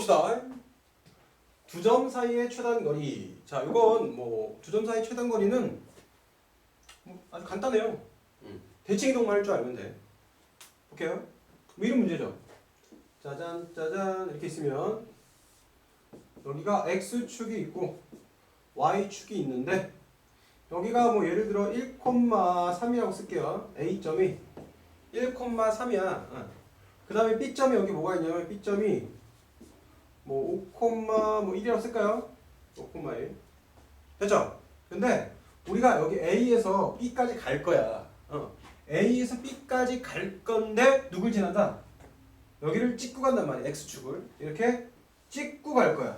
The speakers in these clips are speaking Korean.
봅시다. 두 점 사이의 최단 거리. 자, 이건 뭐 두 점 사이 최단 거리는 뭐 아주 간단해요. 음. 대칭 이동만 할 줄 알면 돼. 볼게요. 뭐 이런 문제죠. 짜잔 짜잔 이렇게 있으면 여기가 x축이 있고 y축이 있는데 여기가 뭐 예를 들어 1,3이라고 쓸게요. A점이 1,3이야. 그 다음에 B점이 여기 뭐가 있냐면 B점이 뭐 5, 뭐 1이라고 쓸까요? 5,1 됐죠? 근데 우리가 여기 A에서 B까지 갈 거야. 어. A에서 B까지 갈 건데 누굴 지난다? 여기를 찍고 간단 말이야. X축을 이렇게 찍고 갈 거야.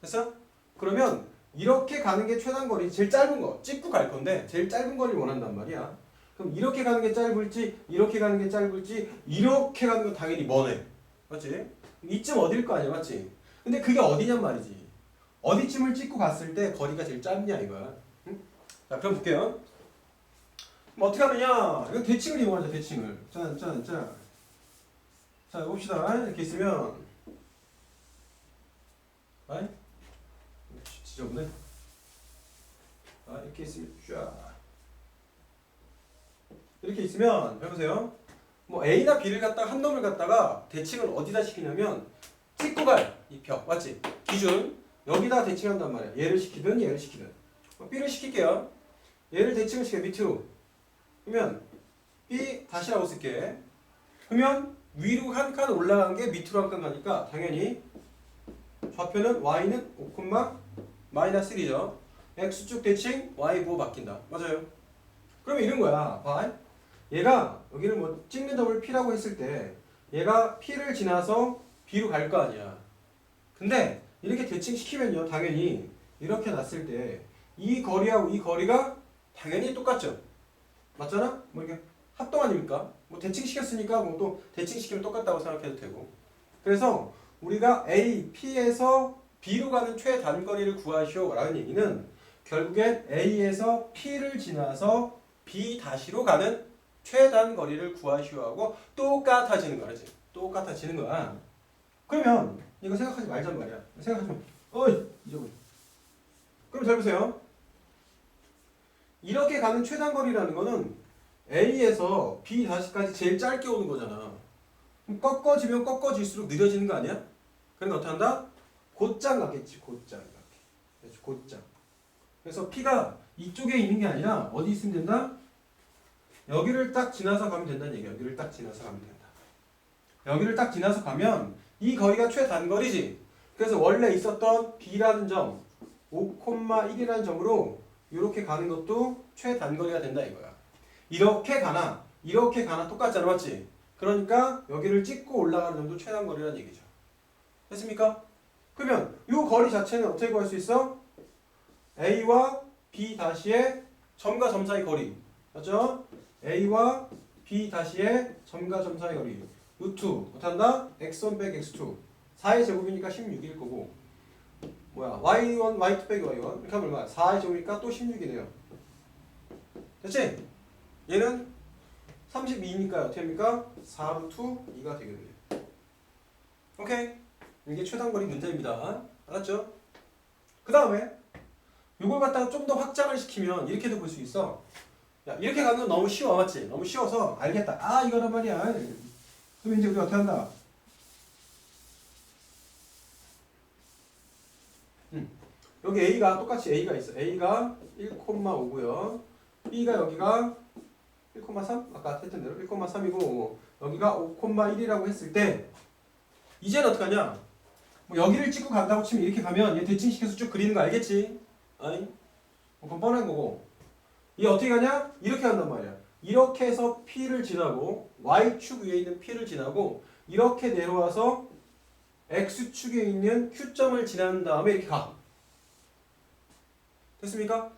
됐어? 그러면 이렇게 가는 게 최단 거리 제일 짧은 거 찍고 갈 건데 제일 짧은 거리를 원한단 말이야. 그럼 이렇게 가는 게 짧을지 이렇게 가는 게 짧을지 이렇게 가는 건 당연히 머네. 맞지? 이쯤 어딜 거 아니야, 맞지? 근데 그게 어디냔 말이지. 어디쯤을 찍고 갔을 때 거리가 제일 짧냐 이거야. 응? 자, 그럼 볼게요. 그럼 어떻게 하느냐? 이거 대칭을 이용하자, 대칭을. 짠, 짠, 짠. 자, 봅시다. 이렇게 있으면, 아이, 지저분해. 아, 이렇게 있으면 쫙. 이렇게 있으면 해보세요. 뭐 A나 B를 갖다가 한 놈을 갖다가 대칭을 어디다 시키냐면 찍고 갈 이 벽 맞지? 기준 여기다 대칭한단 말이야. 얘를 시키든 얘를 시키든. 뭐 B를 시킬게요. 얘를 대칭을 시켜 밑으로. 그러면 B 다시라고 쓸게. 그러면 위로 한 칸 올라간 게 밑으로 한 칸 가니까 당연히 좌표는 y는 5, 마이너스 1이죠. x축 대칭 y 부호 바뀐다. 맞아요. 그러면 이런 거야. 봐. 얘가 여기를 뭐 찍는 점을 P라고 했을 때 얘가 P를 지나서 B로 갈 거 아니야. 근데 이렇게 대칭시키면요. 당연히 이렇게 놨을 때 이 거리하고 이 거리가 당연히 똑같죠. 맞잖아? 뭐 이렇게 합동 아닙니까? 뭐 대칭시켰으니까 뭐 또 대칭시키면 똑같다고 생각해도 되고. 그래서 우리가 A, P에서 B로 가는 최단거리를 구하시오 라는 얘기는 결국엔 A에서 P를 지나서 B 다시로 가는 최단 거리를 구하시오 하고 똑같아지는 거야, 그렇지? 똑같아지는 거야. 그러면 이거 생각하지 말잔 말이야. 생각하지 마. 어이 잊어버려. 그럼 잘 보세요. 이렇게 가는 최단 거리라는 거는 A에서 B 다시까지 제일 짧게 오는 거잖아. 그럼 꺾어지면 꺾어질수록 느려지는 거 아니야? 그러니까 어떻게 한다? 곧장 가겠지, 곧장 가게. 그렇지, 곧장. 그래서 P가 이쪽에 있는 게 아니라 어디 있으면 된다? 여기를 딱 지나서 가면 된다는 얘기야. 여기를 딱 지나서 가면 된다. 여기를 딱 지나서 가면 이 거리가 최단거리지. 그래서 원래 있었던 B라는 점, 5,1이라는 점으로 이렇게 가는 것도 최단거리가 된다 이거야. 이렇게 가나 이렇게 가나 똑같잖아, 맞지? 그러니까 여기를 찍고 올라가는 점도 최단거리라는 얘기죠. 됐습니까? 그러면 이 거리 자체는 어떻게 구할 수 있어? A와 B 다시의 점과 점 사이 거리 맞죠? A와 B 다시의 점과 점 사이 거리. 루트 못한다? x1 빼기 x2 4의 제곱이니까 16일 거고. 뭐야? y1 y2 빼기 y1 이렇게 하면 얼마야? 4의 제곱이니까 또 16이네요. 됐지? 얘는 32니까 어떻게 합니까? 4 루트 2가 되겠네요. 오케이? 이게 최단거리 문제입니다. 알았죠? 그 다음에 이걸 갖다가 좀 더 확장을 시키면 이렇게도 볼 수 있어 야 이렇게 건 너무 쉬워 맞지? 너무 쉬워서 알겠다 아 이거란 말이야 그럼 이제 우리가 어떻게 한다? 음. 여기 A가 똑같이 A가 있어 A가 1,5고요 B가 여기가 1,3? 아까 했던 대로 1,3이고 여기가 5,1이라고 했을 때 이제는 어떻게 하냐? 뭐 여기를 찍고 간다고 치면 이렇게 가면 얘 대칭시켜서 쭉 그리는 거 알겠지? 아니? 뭐 그건 뻔한 거고 얘 어떻게 가냐? 이렇게 간단 말이야. 이렇게 해서 P를 지나고 Y축 위에 있는 P를 지나고 이렇게 내려와서 X축에 있는 Q점을 지난 다음에 이렇게 가. 됐습니까?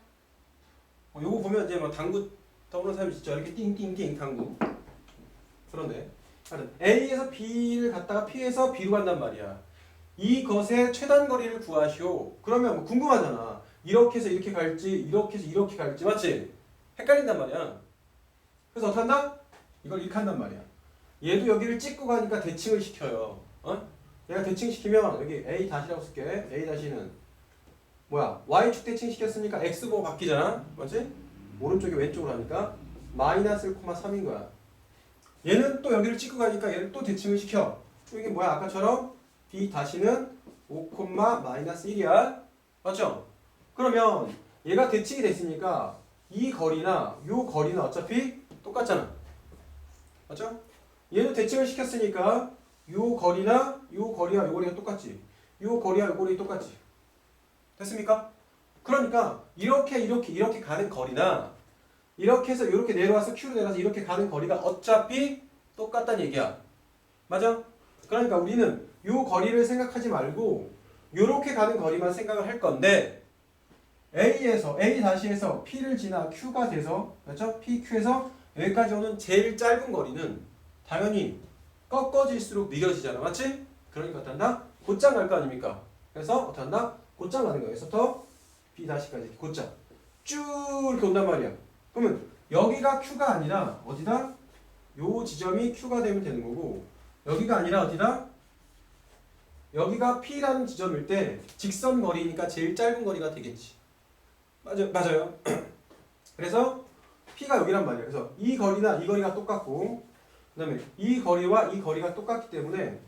어, 요거 보면 이제 막 당구 떠오르는 사람이 진짜 이렇게 띵띵띵 당구. 그런데 하여튼 A에서 B를 갔다가 P에서 B로 간단 말이야. 이것의 최단 거리를 구하시오. 그러면 뭐 궁금하잖아 이렇게 해서 이렇게 갈지 이렇게 해서 이렇게 갈지 맞지? 헷갈린단 말이야 그래서 어떻게 한다? 이걸 이렇게 한단 말이야 얘도 여기를 찍고 가니까 대칭을 시켜요 어? 얘가 대칭시키면 여기 a 다시라고 쓸게. a 다시는 뭐야? y축 대칭시켰으니까 x고 바뀌잖아. 맞지? 오른쪽이 왼쪽으로 하니까 마이너스 1,3인 거야. 얘는 또 여기를 찍고 가니까 얘를 또 대칭을 시켜. 또 이게 뭐야? 아까처럼 b 다시는 5, 마이너스 1이야. 맞죠? 그러면 얘가 대칭이 됐으니까 이 거리나 요 거리는 어차피 똑같잖아. 맞죠? 얘도 대칭을 시켰으니까 요 거리나 요 거리와 요 거리가 똑같지. 요 거리와 요 거리 똑같지. 됐습니까? 그러니까 이렇게 이렇게 이렇게 가는 거리나 이렇게 해서 이렇게 내려와서 Q로 내려와서 이렇게 가는 거리가 어차피 똑같다는 얘기야. 맞아? 그러니까 우리는 요 거리를 생각하지 말고 요렇게 가는 거리만 생각을 할 건데 A에서 A 다시에서 P를 지나 Q가 돼서 맞죠? PQ에서 여기까지 오는 제일 짧은 거리는 당연히 꺾어질수록 느려지잖아. 맞지? 그러니까 한다? 곧장 갈 거 아닙니까? 그래서 어떻게 한다? 곧장 가는 거예요. 여기서부터 B 다시까지 곧장 쭉 이렇게 온단 말이야. 그러면 여기가 Q가 아니라 어디다? 요 지점이 Q가 되면 되는 거고 여기가 아니라 어디다? 여기가 P라는 지점일 때 직선 거리니까 제일 짧은 거리가 되겠지. 맞아, 맞아요. 그래서 P가 여기란 말이야. 그래서 이 거리나 이 거리가 똑같고 그 다음에 이 거리와 이 거리가 똑같기 때문에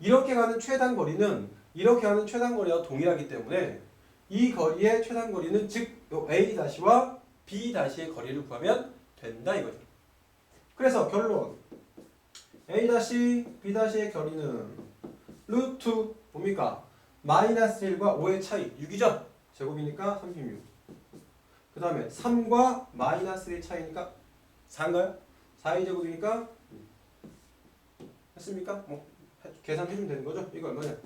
이렇게 가는 최단 거리는 이렇게 가는 최단 거리와 동일하기 때문에 이 거리의 최단 거리는 즉요 A 다시와 B 다시의 거리를 구하면 된다 이거죠. 그래서 결론 A 다시 B 다시의 거리는 루트 뭡니까? 마이너스 1과 5의 차이 6이죠? 제곱이니까 36. 그 다음에 3과 마이너스 1의 차이니까 4인가요? 4의 제곱이니까 했습니까? 뭐 해- 계산해주면 되는 거죠? 이거 얼마냐?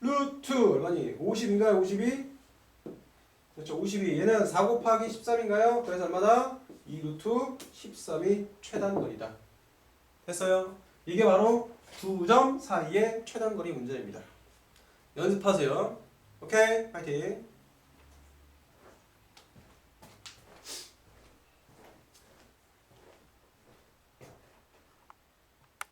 루트 얼마니? 50인가요? 52? 그렇죠. 52. 얘는 4 곱하기 13인가요? 그래서 얼마다? 2 루트 13이 최단거리다. 됐어요? 이게 바로 두 점 사이의 최단거리 문제입니다. 연습하세요. 오케이? 파이팅!